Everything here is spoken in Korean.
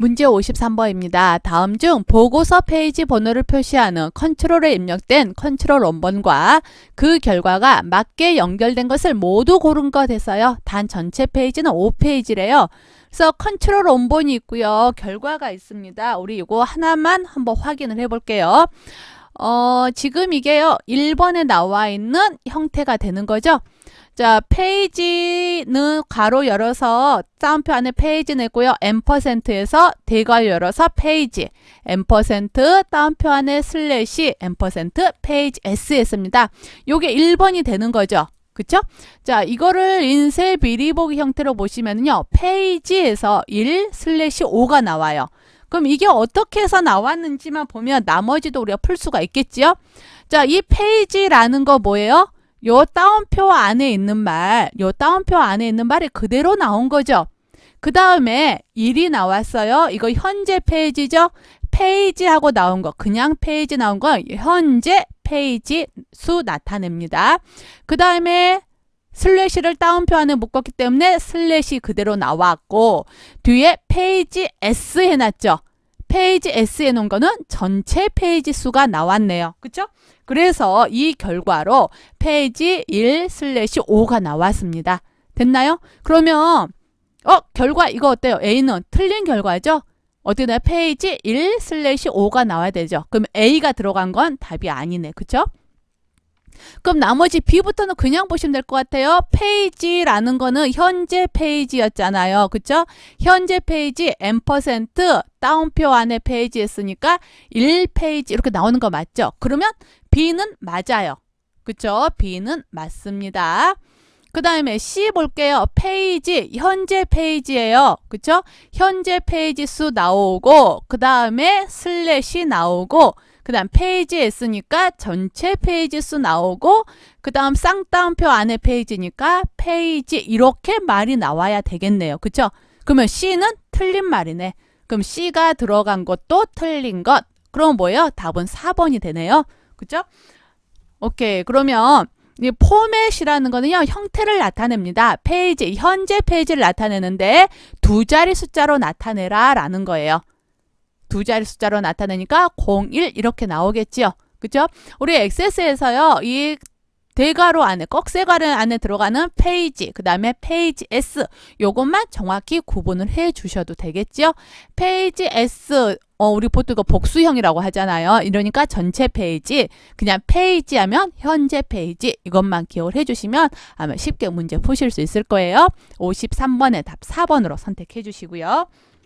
문제 53번입니다. 다음 중 보고서 페이지 번호를 표시하는 컨트롤에 입력된 컨트롤 원본과 그 결과가 맞게 연결된 것을 모두 고른 것에서요. 단 전체 페이지는 5페이지래요. 그래서 컨트롤 원본이 있고요. 결과가 있습니다. 우리 이거 하나만 한번 확인을 해 볼게요. 어, 지금 이게요. 1번에 나와 있는 형태가 되는 거죠. 자, 페이지는 괄호 열어서 따옴표 안에 페이지 내고요. 엠퍼센트에서 대괄호 열어서 페이지, 엠퍼센트 따옴표 안에 슬래시 엠퍼센트 페이지 S 했습니다. 요게 1번이 되는 거죠. 그쵸? 자, 이거를 인쇄 미리 보기 형태로 보시면요. 페이지에서 1 슬래시 5가 나와요. 그럼 이게 어떻게 해서 나왔는지만 보면 나머지도 우리가 풀 수가 있겠지요? 자, 이 페이지라는 거 뭐예요? 요 따옴표 안에 있는 말, 요 따옴표 안에 있는 말이 그대로 나온 거죠. 그 다음에 1이 나왔어요. 이거 현재 페이지죠. 페이지하고 나온 거, 그냥 페이지 나온 건 현재 페이지 수 나타냅니다. 그 다음에 슬래시를 따옴표 안에 묶었기 때문에 슬래시 그대로 나왔고 뒤에 페이지 S 해놨죠. 페이지 S 해놓은 거는 전체 페이지 수가 나왔네요. 그쵸? 그래서 이 결과로 페이지 1 슬래시 5가 나왔습니다. 됐나요? 그러면 어 결과 이거 어때요? A는 틀린 결과죠? 나요? 페이지 1 슬래시 5가 나와야 되죠. 그럼 A가 들어간 건 답이 아니네. 그쵸? 그럼 나머지 B부터는 그냥 보시면 될 것 같아요. 페이지라는 거는 현재 페이지였잖아요. 그쵸? 현재 페이지 엠퍼센트 다운표 안에 페이지 했으니까 1페이지 이렇게 나오는 거 맞죠? 그러면 B는 맞아요. 그쵸? B는 맞습니다. 그 다음에 C 볼게요. 페이지, 현재 페이지예요. 그쵸? 현재 페이지 수 나오고, 그 다음에 슬래시 나오고, 그 다음 페이지 S니까 전체 페이지 수 나오고, 그 다음 쌍따옴표 안에 페이지니까 페이지 이렇게 말이 나와야 되겠네요. 그쵸? 그러면 C는 틀린 말이네. 그럼 C가 들어간 것도 틀린 것. 그럼 뭐예요? 답은 4번이 되네요. 그쵸? 오케이. 그러면 이 포맷이라는 거는요, 형태를 나타냅니다. 페이지, 현재 페이지를 나타내는데 두 자리 숫자로 나타내라 라는 거예요. 두 자리 숫자로 나타내니까 01 이렇게 나오겠지요. 그죠? 우리 엑세스에서요, 이 대괄호 안에, 꺽쇠괄호 안에 들어가는 페이지, 그 다음에 페이지 S, 요것만 정확히 구분을 해 주셔도 되겠죠? 페이지 S, 어, 우리 보통 이거 복수형이라고 하잖아요. 이러니까 전체 페이지, 그냥 페이지 하면 현재 페이지, 이것만 기억을 해 주시면 아마 쉽게 문제 푸실 수 있을 거예요. 53번의 답 4번으로 선택해 주시고요.